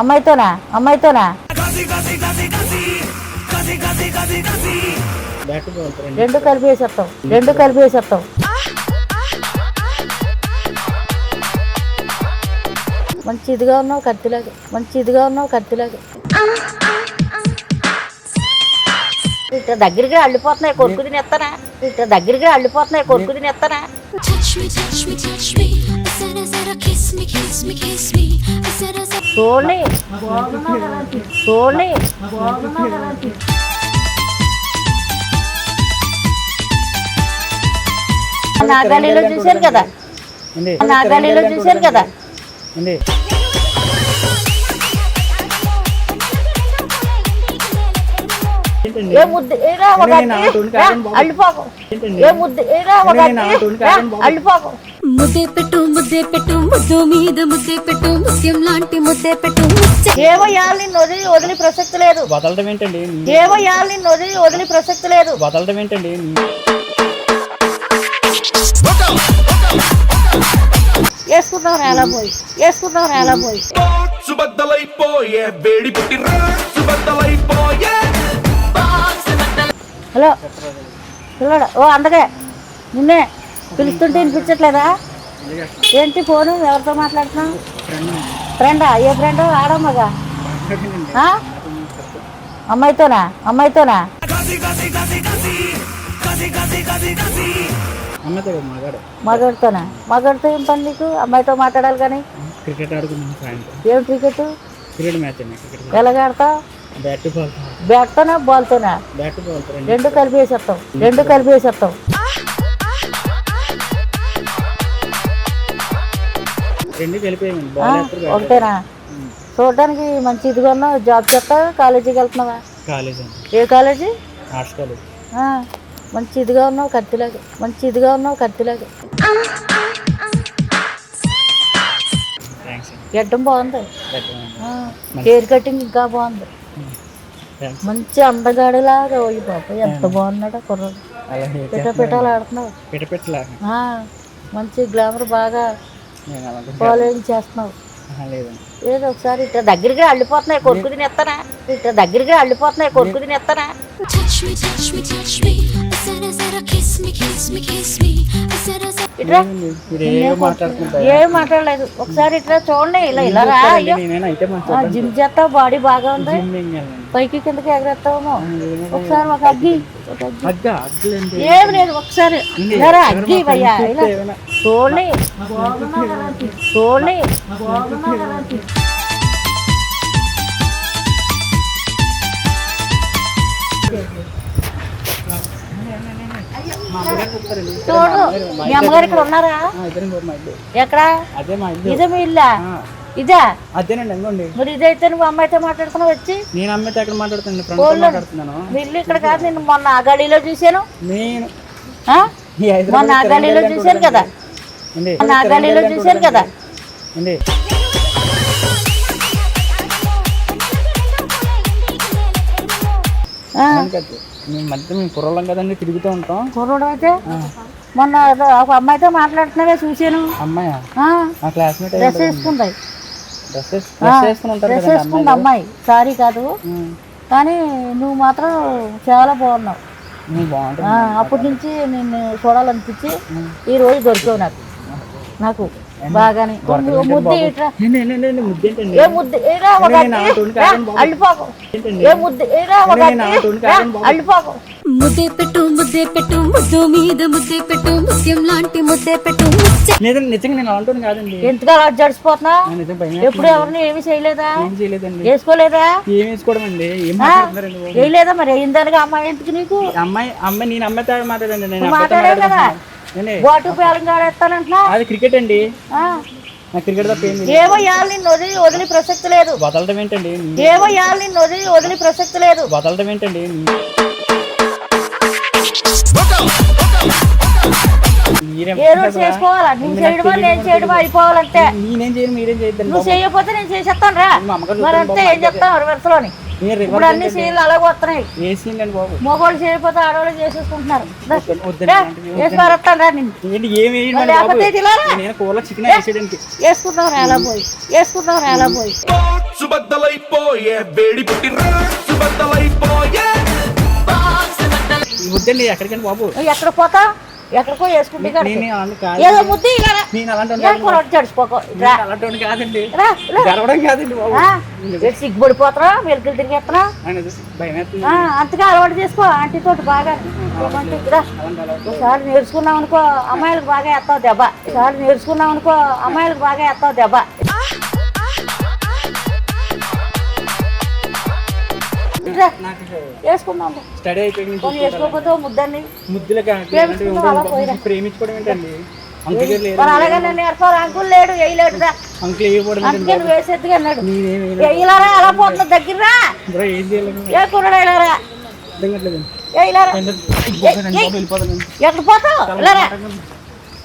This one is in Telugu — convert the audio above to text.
అమ్మాయితోనా? అమ్మాయితోనా? రెండు కలిపి వేసేస్తాం రెండు కలిపి వేసేస్తాం మంచి ఇదిగా ఉన్నావు కత్తిలాగా. మంచి ఇదిగా ఉన్నావు కత్తిలాగా. ఇట్లా దగ్గరికి అల్లిపోతున్నాయి కొడుకు తినేస్తానా ఇట్లా దగ్గరికి అల్లిపోతున్నాయి కొడుకు తినేస్తానా చూడండి. చూడండి. నాగాలిలో చూశాను కదా? నాగాలిలో చూశాను కదా? ఏ ముద్దు ఏరా. అల్లిపోకు? ఏ ఏరా. అల్లిపోకు. పెట్టు ముద్దే పెట్టు ముద్దు మీద ముద్దే పెట్టు ముత్యం లాంటి ముద్దే పెట్టు ముచ్చ. ఏవో యాల్ని వదిలి వదిలి ప్రసక్తి లేదు. వదలడం ఏంటండి? వదిలి వదిలి ప్రసక్తి లేదు. వదలడం ఏంటండి? వేసుకుందాం నేల పోయి. వేసుకుందాం నేల పోయి. సుబద్దలైపోయే వేడి హలో పిల్లడా? ఓ అందగే నిన్నే పిలుస్తుంటే వినిపించట్లేదా? ఏంటి ఫోను? ఎవరితో మాట్లాడుతున్నావు? ఫ్రెండా? ఏ ఫ్రెండ్? ఆడమ్మగా? అమ్మాయితోనా? అమ్మాయితోనా? మగడితోనా? మగడితో ఏం పని నీకు? అమ్మాయితో మాట్లాడాలి కానీ? క్రికెట్ ఆడుకున్నాను ఏం క్రికెట్? Cricket match. ఎలాగ ఆడతావు? Bat ball. బ్యాట్తోనా బాల్తోనా. రెండు కలిపి వేసేస్తాం రెండు కలిపి వేసేస్తాం రెండు కలిపేయండి. ఆ? బాల్ వేస్తారు బ్యాట్ ఒకటేనా? చూడడానికి మంచి ఇదిగా ఉన్నావు జాబ్ చేస్తావా కాలేజీకి వెళ్తున్నావా? ఏ కాలేజీ? మంచి ఇదిగా ఉన్నావు కత్తిలాగా. మంచి ఇదిగా ఉన్నావు కత్తిలాగా. గడ్డం బాగుంది. హెయిర్ కటింగ్ ఇంకా బాగుంది. మంచి అందగాడిలాగా ఓయి బాబు ఎంత బాగున్నాడో కుర్రాడు పిట పిటాలు ఆడుతున్నావు. మంచి గ్లామర్ బాగా ఫాలోయింగ్ చేస్తున్నావు. ఏదో ఒకసారి ఇట్లా దగ్గరికి అల్లిపోతున్నాయి కొడుకు తినేస్తానా ఇట్లా దగ్గరికి అల్లిపోతున్నాయి కొడుకు తినేస్తానా touch me, touch me, touch me. I said, I said, kiss me, kiss me, kiss me. I said, I said, ఇట్లా మీరు ఏం మాట్లాడలేదు. ఒకసారి ఇట్లా చూడండి ఇలా ఇలా రా అయ్యో. ఆ, జిమ్ చేస్తావు బాడీ బాగా ఉంది. పైకి కిందకి ఎగరేస్తావేమో. ఒకసారి ఒక అగ్గి. ఒక అగ్గి. అగ్గ అగ్గులండి ఏం లేదు ఒకసారి. ఇలా రా, అగ్గి భయ్యా ఇలా. చూడండి. చూడండి. చూడు మీ అమ్మగారు ఇక్కడ ఉన్నారా? ఎక్కడ? ఇదే మీ ఇల్లా? ఇదా? అదేనండి మరి ఇదైతే నువ్వు అమ్మాయితో మాట్లాడుకున్నావు వచ్చి? నేను అమ్మాయితో ఎక్కడ మాట్లాడుతున్నాను? ఇల్లు ఇక్కడ కాదు నేను మొన్న ఆ గలీలో చూశాను. నేను మొన్న ఆ గలీలో చూశాను కదా. మొన్న ఆ గలీలో చూశాను కదా. అండి మేము మధ్య మేము కుర్రలం కదండి తిరుగుతూ ఉంటాం. కుర్రోడు అయితే? మొన్న ఏదో ఒక అమ్మాయితో మాట్లాడుతున్నావే చూశాను. అమ్మాయా? మా క్లాస్మేట్ డ్రెస్ వేసుకుంది డ్రెస్ వేసుకుంది అమ్మాయి. సారీ కాదు. కానీ నువ్వు మాత్రం చాలా బాగున్నావు. అప్పటి నుంచి నేను చూడాలనిపించి ఈ రోజు దొరికావు నాకు. నాకు బాగానే. ముద్దు ఇట్రా ఏ. అల్లిపోకు? ఏ. అల్లిపోకు. పెట్టు ముద్దే పెట్టు ముద్దు మీద ముద్దే పెట్టు ముత్యం లాంటి ముద్దే పెట్టు నిజంగా నిజంగా నేను అలాంటి కాదండి. ఎంతగా అలా జడిసిపోతున్నా? నేను నిజంగా భయం ఎప్పుడు ఎవరిని ఏమి చేయలేదా? ఏం చేయలేదండి. వేసుకోలేదా? వేసుకోవడం అండి? వేయలేదా మరి? అయిందనగా అమ్మాయి ఎందుకు నీకు? అమ్మాయి అమ్మాయి నేను అమ్మాయితో మాట్లాడండి నేను మాట్లాడావు కదా? బాటు అది క్రికెట్ అండి. నాకు క్రికెట్ తప్ప. ఏవో వదిలి వదిలి ప్రసక్తి లేదు. వదలడం ఏంటండి? ఏవో యాల్ని వదిలి వదిలి ప్రసక్తి లేదు. వదలడం ఏంటండి? మీరేం ఏ రోజు చేసుకోవాలా? నువ్వు చేయడమా నేను చేయడమా? అయిపోవాలంటే. నేనేం చేయను మీరేం నువ్వు చేయకపోతే నేను చేసేస్తాను రా మరి అంతే ఏం చెప్తాను వరుసలోని. ఇప్పుడు అన్ని సీన్లు అలాగే వస్తున్నాయి. ఏ సీన్ అండి బాబు? మగవాళ్ళు చేయకపోతే ఆడవాళ్ళు చేసేసుకుంటున్నారు. వేసుకుందాం ఎలా పోయి. వేసుకుందాం ఎలా పోయి. సుబద్దలైపోయే వేడి పుట్టి సుబద్దలైపోయే వద్దండి ఎక్కడికండి బాబు? ఎక్కడ పోతా ఎక్కడికో వేసుకుంటే ఏదో ముద్ది ఇలారా నేను అలాంటి వాడిని ఏం కాదు. కూర చడిచిపోకో రా. నేను అలాంటి వాడిని కాదండి. రా రా. గెలవడం కాదండి బాబు. ఆ, ఏంటి సిగ్గుపడిపోతున్నా మెరుకులు తిరిగేస్తున్నా? ఆయన చూసి భయం వేస్తుంది. ఆ, అంతగా అలవాటు చేసుకో. ఆంటీ తోటి బాగా ఏమంటే రా. అలాంటి అలవాటు. ఒకసారి నేర్చుకున్నాం అనుకో అమ్మాయిలకు బాగా ఎత్తావు దెబ్బ. ఒకసారి నేర్చుకున్నాం అనుకో అమ్మాయిలకు బాగా ఎత్తావు దెబ్బ. వేసుకుందాం. స్టడీ అయిపోయింది. వేసుకోకపోతే. ప్రేమించుకోవడం ఏంటండి? అంకుల్ లేడు వేయలేడు అంకుల్ అన్నాడు. వేయలారా పోతున్నా ఏం వేయలారా ఎక్కడ పోతావు?